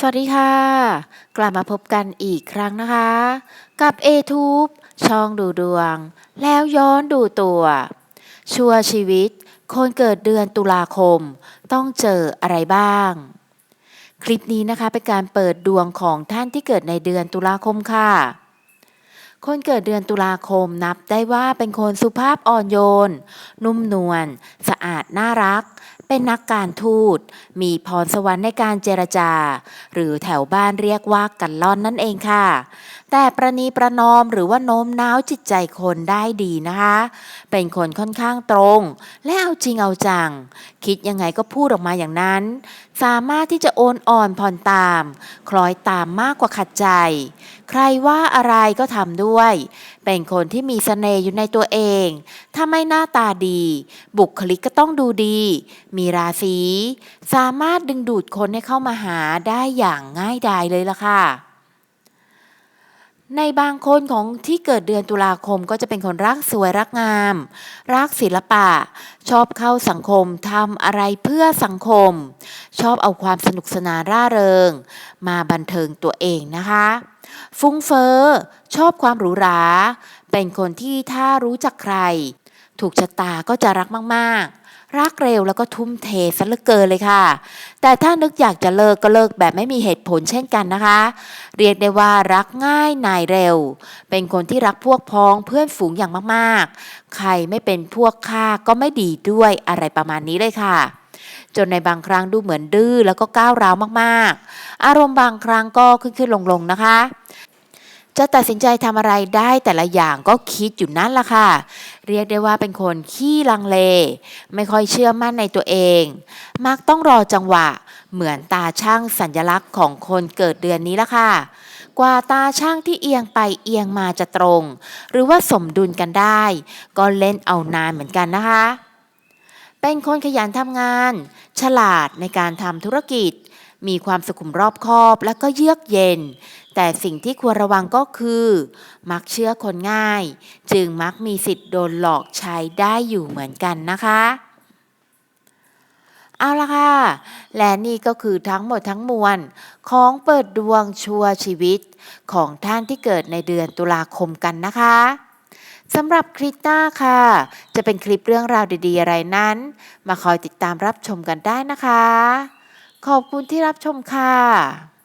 สวัสดีค่ะ กลับมาพบกันอีกครั้งนะคะ กับ a t u b e ช่องดูดวง แล้วย้อนดูตัว ชัวชีวิต คนเกิดเดือนตุลาคม ต้องเจออะไรบ้าง คลิปนี้นะคะเป็นการเปิดดวงของท่านที่เกิดในเดือนตุลาคมค่ะ คนเกิดเดือนตุลาคมนับได้ว่าเป็นคนสุภาพอ่อนโยน นุ่มนวลสะอาดน่ารัก เป็นนักการทูต มีพรสวรรค์ในการเจรจา หรือแถวบ้านเรียกว่ากันล่อนนั่นเองค่ะ แต่ประนีประนอมหรือว่าโน้มน้าวจิตใจคนได้ดีนะคะ เป็นคนค่อนข้างตรง และเอาจริงเอาจัง คิดยังไงก็พูดออกมาอย่างนั้น สามารถที่จะโอนอ่อนผ่อนตาม คล้อยตามมากกว่าขัดใจ ใครว่าอะไรก็ทำด้วย เป็นคนที่มีเสน่ห์อยู่ในตัวเอง ถ้าไม่หน้าตาดี บุคลิกก็ต้องดูดี มีราศี สามารถดึงดูดคนให้เข้ามาหาได้อย่างง่ายดายเลยล่ะค่ะ ในบางคนของที่เกิดเดือนตุลาคมก็จะเป็นคนรักสวยรักงาม รักศิลปะ ชอบเข้าสังคมทำอะไรเพื่อสังคม ชอบเอาความสนุกสนานร่าเริง มาบันเทิงตัวเองนะคะ ฟุ้งเฟอ้อชอบความหรูหรา เป็นคนที่ถ้ารู้จักใคร ถูกชะตาก็จะรักมากๆ รักเร็วแล้วก็ทุ่มเทซะเหลือเกินเลยค่ะ แต่ถ้านึกอยากจะเลิกก็เลิกแบบไม่มีเหตุผลเช่นกันนะคะ เรียกได้ว่ารักง่ายนายเร็ว เป็นคนที่รักพวกพ้องเพื่อนฝูงอย่างมากๆ ใครไม่เป็นพวกข้าก็ไม่ดีด้วยอะไรประมาณนี้เลยค่ะจนในบางครั้งดูเหมือนดื้อแล้วก็ก้าวร้าวมากๆ อารมณ์บางครั้งก็ขึ้นๆลงๆนะคะ จะตัดสินใจทำอะไรได้แต่ละอย่างก็คิดอยู่นั่นละค่ะ เรียกได้ว่าเป็นคนขี้ลังเล ไม่ค่อยเชื่อมั่นในตัวเอง มักต้องรอจังหวะ เหมือนตาช่างสัญลักษณ์ของคนเกิดเดือนนี้ละค่ะ กว่าตาช่างที่เอียงไปเอียงมาจะตรง หรือว่าสมดุลกันได้ ก็เล่นเอานานเหมือนกันนะคะ เป็นคนขยันทำงาน ฉลาดในการทำธุรกิจ มีความสุขุมรอบคอบและก็เยือกเย็น แต่สิ่งที่ควรระวังก็คือ มักเชื่อคนง่าย จึงมักมีสิทธิ์โดนหลอกใช้ได้อยู่เหมือนกันนะคะเอาละค่ะ และนี่ก็คือทั้งหมดทั้งมวล ของเปิดดวงชัวชีวิตของท่านที่เกิดในเดือนตุลาคมกันนะคะสำหรับคลิปหน้าค่ะ จะเป็นคลิปเรื่องราวดีๆอะไรนั้น มาคอยติดตามรับชมกันได้นะคะ ขอบคุณที่รับชมค่ะ